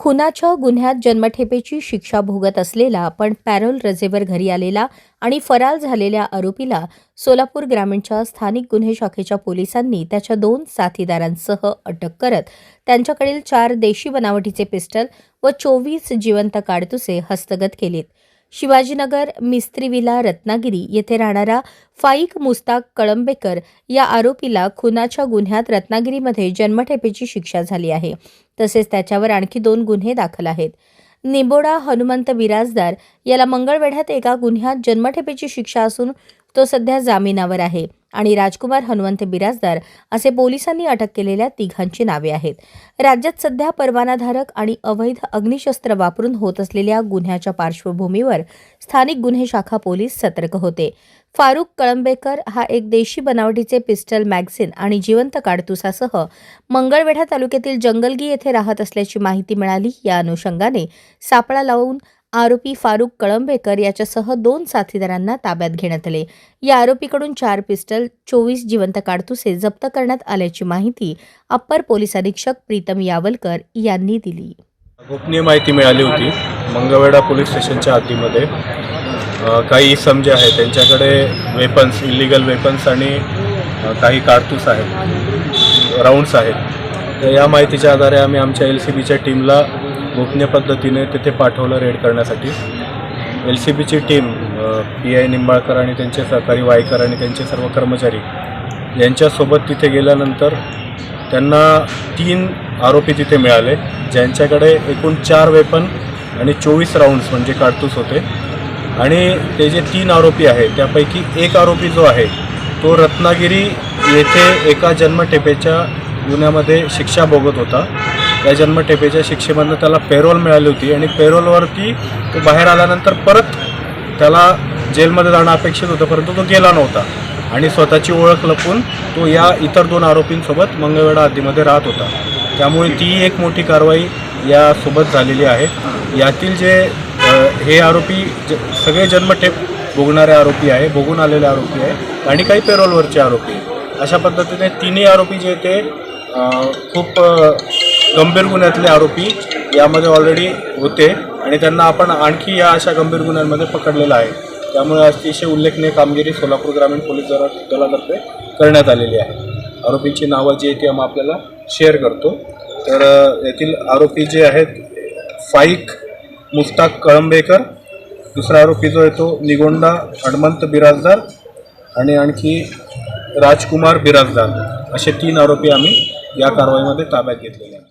खुनाच्या गुन्ह्यात जन्मठेपेची शिक्षा भोगत असलेला पण पॅरोल रजेवर घरी आलेला आणि फरार झालेल्या आरोपीला सोलापूर ग्रामीणच्या स्थानिक गुन्हे शाखेच्या पोलिसांनी त्याच्या दोन साथीदारांसह अटक करत त्यांच्याकडील चार देशी बनावटीचे पिस्टल व चोवीस जिवंत काडतुसे हस्तगत केलेत. शिवाजीनगर मिस्त्री विला रत्नागिरी येथे राहणारा फाईक मुस्ताक कळंबेकर या आरोपीला खुनाच्या गुन्ह्यात रत्नागिरीमध्ये जन्मठेपेची शिक्षा झाली आहे. तसेच त्याच्यावर आणखी दोन गुन्हे दाखल आहेत. निबोडा हनुमंत बिराजदार याला मंगळवेढ्यात एका गुन्ह्यात जन्मठेपेची शिक्षा असून तो सध्या जामिनावर आहे. आणि राजकुमार हनुमंत बिराजदार असे पोलिसांनी अटक केलेल्या तिघांची नावे आहेत. राज्यात सध्या परवानाधारक आणि अवैध अग्निशस्त्र वापरून होत असलेल्या गुन्ह्याच्या पार्श्वभूमीवर स्थानिक गुन्हे शाखा पोलीस सतर्क होते. फारुख कळंबेकर हा एक देशी बनावटीचे पिस्टल मॅगझिन आणि जिवंत काडतुसासह मंगळवेढा तालुक्यातील जंगलगी येथे राहत असल्याची माहिती मिळाली. या अनुषंगाने सापळा लावून आरोपी फारुक कळंबेकर याच्यासह दोन साथीदारांना ताब्यात घेण्यात आले. या आरोपीकडून चार पिस्टल चोवीस जिवंत काडतुसे जप्त करण्यात आल्याची माहिती अप्पर पोलीस अधीक्षक प्रीतम यावलकर यांनी दिली. गोपनीय माहिती मिळाली होती. मंगळवेढा पोलीस स्टेशनच्या हद्दीमध्ये काही इसम जे आहेत. त्यांच्याकडे वेपन्स इलिगल वेपन्स आणि काही कारतूस आहेत. राऊंड्स आहेत. तर या माहितीच्या आधारे आम्ही आमच्या एल सी बीच्या टीमला गोपनीय पद्धतीने तिथे पाठवलं रेड करण्यासाठी. एल सी बीची टीम पी आय निंबाळकर आणि त्यांचे सहकारी वायकर आणि त्यांचे सर्व कर्मचारी यांच्यासोबत तिथे गेल्यानंतर त्यांना तीन आरोपी तिथे मिळाले ज्यांच्याकडे एकूण चार वेपन आणि चोवीस राऊंड्स म्हणजे काडतूस होते. आणि ते जे तीन आरोपी आहे त्यापैकी एक आरोपी जो आहे तो रत्नागिरी येथे एका जन्मठेपेच्या गुन्ह्यामध्ये शिक्षा भोगत होता. त्या जन्मठेपेच्या शिक्षेमधनं त्याला पेरोल मिळाली होती आणि पेरोलवरती तो बाहेर आल्यानंतर परत त्याला जेलमध्ये जाणं अपेक्षित होतं परंतु तो गेला नव्हता. आणि स्वतःची ओळख लपून तो या इतर दोन आरोपींसोबत मंगळवेढा हद्दीमध्ये राहत होता. त्यामुळे ती एक मोठी कारवाई यासोबत झालेली आहे. यातील जे हे आरोपी ज सगळे जन्मठेप भोगणारे आरोपी आहे भोगून आलेले आरोपी आहे आणि काही पेरोलवरचे आरोपी अशा पद्धतीने तिन्ही आरोपी जे ते खूप गंभीर गुन्ह्यातले आरोपी यामध्ये ऑलरेडी होते आणि त्यांना आपण आणखी या अशा गंभीर गुन्ह्यांमध्ये पकडलेलं आहे. त्यामुळे अतिशय उल्लेखनीय कामगिरी सोलापूर ग्रामीण पोलीस दला दलातर्फे करण्यात आलेली आहे. आरोपींची नावं जी आहे ती आम्ही आपल्याला शेअर करतो. तर येथील यातील आरोपी जे आहेत फाईक मुस्ताक कळंबेकर दुसरा आरोपी जो आहे तो निगोंडा हनुमंत बिराजदार आणि आणखी राजकुमार बिराजदार. असे तीन आरोपी आम्ही या कारवाईमध्ये ताब्यात घेतलेले आहेत.